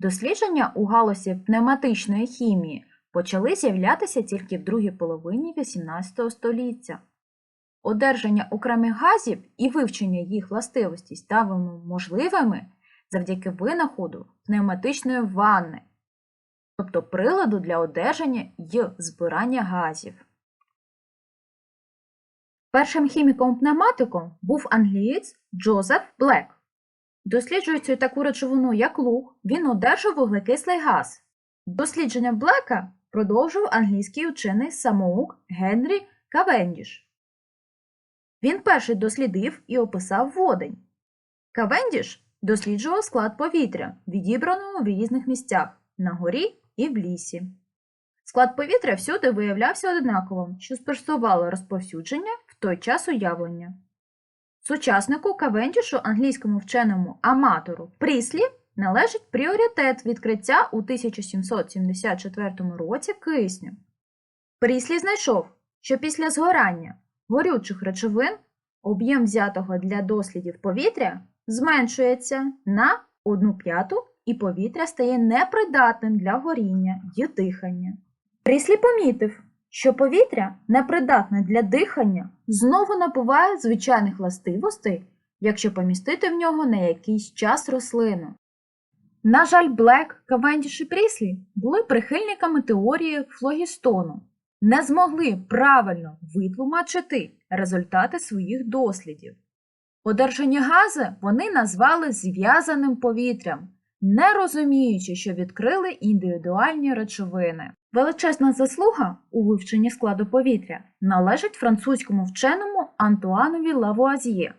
Дослідження у галузі пневматичної хімії почали з'являтися тільки в другій половині XVIII століття. Одержання окремих газів і вивчення їх властивостей стали можливими завдяки винаходу пневматичної ванни, тобто приладу для одержання й збирання газів. Першим хіміком-пневматиком був англієць Джозеф Блек. Досліджуючи таку речовину, як луг, він одержав вуглекислий газ. Дослідження Блека продовжив англійський учений самоук Генрі Кавендіш. Він перший дослідив і описав водень. Кавендіш досліджував склад повітря, відібраного в різних місцях на горі і в лісі. Склад повітря всюди виявлявся однаковим, що спростувало розповсюдження в той час уявлення. Сучаснику Кавендішу, англійському вченому аматору Пріслі, належить пріоритет відкриття у 1774 році кисню. Пріслі знайшов, що після згорання горючих речовин об'єм взятого для дослідів повітря зменшується на 1 п'яту і повітря стає непридатним для горіння й дихання. Пріслі помітив, що повітря, непридатне для дихання, знову набуває звичайних властивостей, якщо помістити в нього на якийсь час рослину. На жаль, Блек, Кавендіш і Пріслі були прихильниками теорії флогістону, не змогли правильно витлумачити результати своїх дослідів. Одержані гази вони назвали зв'язаним повітрям, не розуміючи, що відкрили індивідуальні речовини. Величезна заслуга у вивченні складу повітря належить французькому вченому Антуанові Лавуазьє.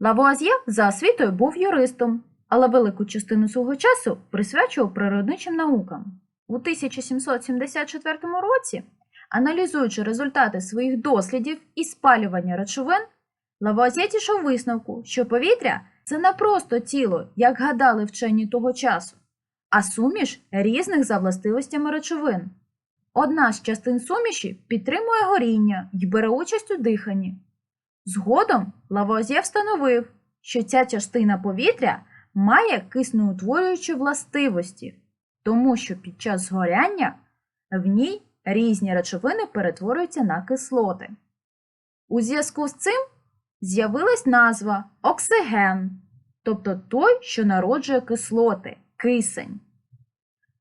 Лавуазьє за освітою був юристом, але велику частину свого часу присвячував природничим наукам. У 1774 році, аналізуючи результати своїх дослідів і спалювання речовин, Лавуазьє дійшов висновку, що повітря це не просто тіло, як гадали вчені того часу, а суміш різних за властивостями речовин. Одна з частин суміші підтримує горіння і бере участь у диханні. Згодом Лавуазьє встановив, що ця частина повітря має киснеутворюючі властивості, тому що під час згоряння в ній різні речовини перетворюються на кислоти. У зв'язку з цим з'явилась назва оксиген, тобто той, що народжує кислоти, кисень.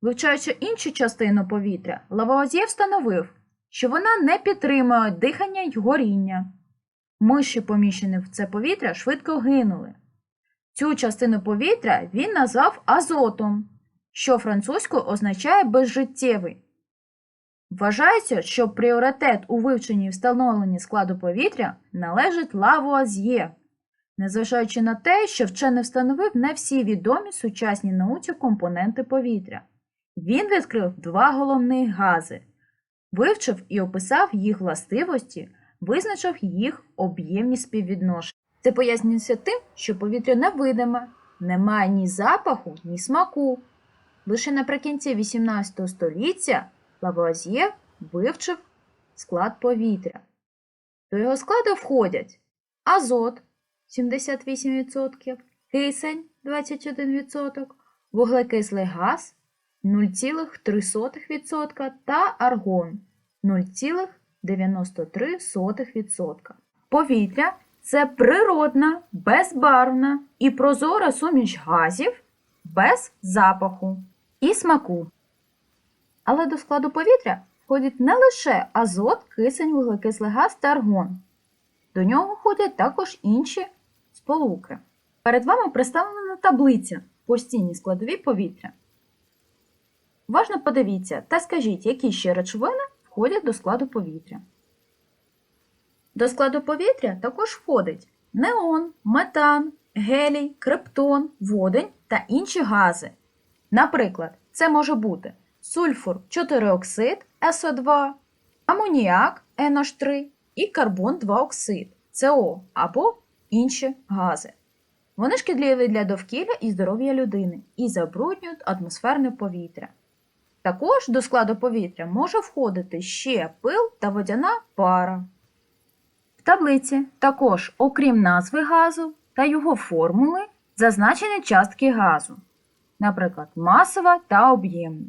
Вивчаючи іншу частину повітря, Лавуазьє встановив, що вона не підтримує дихання й горіння. Миші, поміщені в це повітря, швидко гинули. Цю частину повітря він назвав азотом, що французькою означає безжиттєвий. Вважається, що пріоритет у вивченні і встановленні складу повітря належить Лавуазьє, незважаючи на те, що вчений встановив не всі відомі сучасній науці компоненти повітря. Він відкрив два головних гази, вивчив і описав їх властивості, визначив їх об'ємні співвідношення. Це пояснюється тим, що повітря невидиме, не має ні запаху, ні смаку. Лише наприкінці XVIII століття Лавуазьє вивчив склад повітря. До його складу входять азот 78%, кисень 21%, вуглекислий газ 0,3% та аргон 0,93%. Повітря це природна, безбарвна і прозора суміш газів без запаху і смаку. Але до складу повітря входять не лише азот, кисень, вуглекислий газ та аргон. До нього входять також інші сполуки. Перед вами представлена таблиця постійні складові повітря. Уважно подивіться та скажіть, які ще речовини входять до складу повітря. До складу повітря також входить неон, метан, гелій, криптон, водень та інші гази. Наприклад, це може бути сульфур 4-оксид СО2, амоніак NH3 і карбон 2 оксид СО або інші гази. Вони шкідливі для довкілля і здоров'я людини і забруднюють атмосферне повітря. Також до складу повітря може входити ще пил та водяна пара. В таблиці також, окрім назви газу та його формули, зазначені частки газу. наприклад, масова та об'ємна.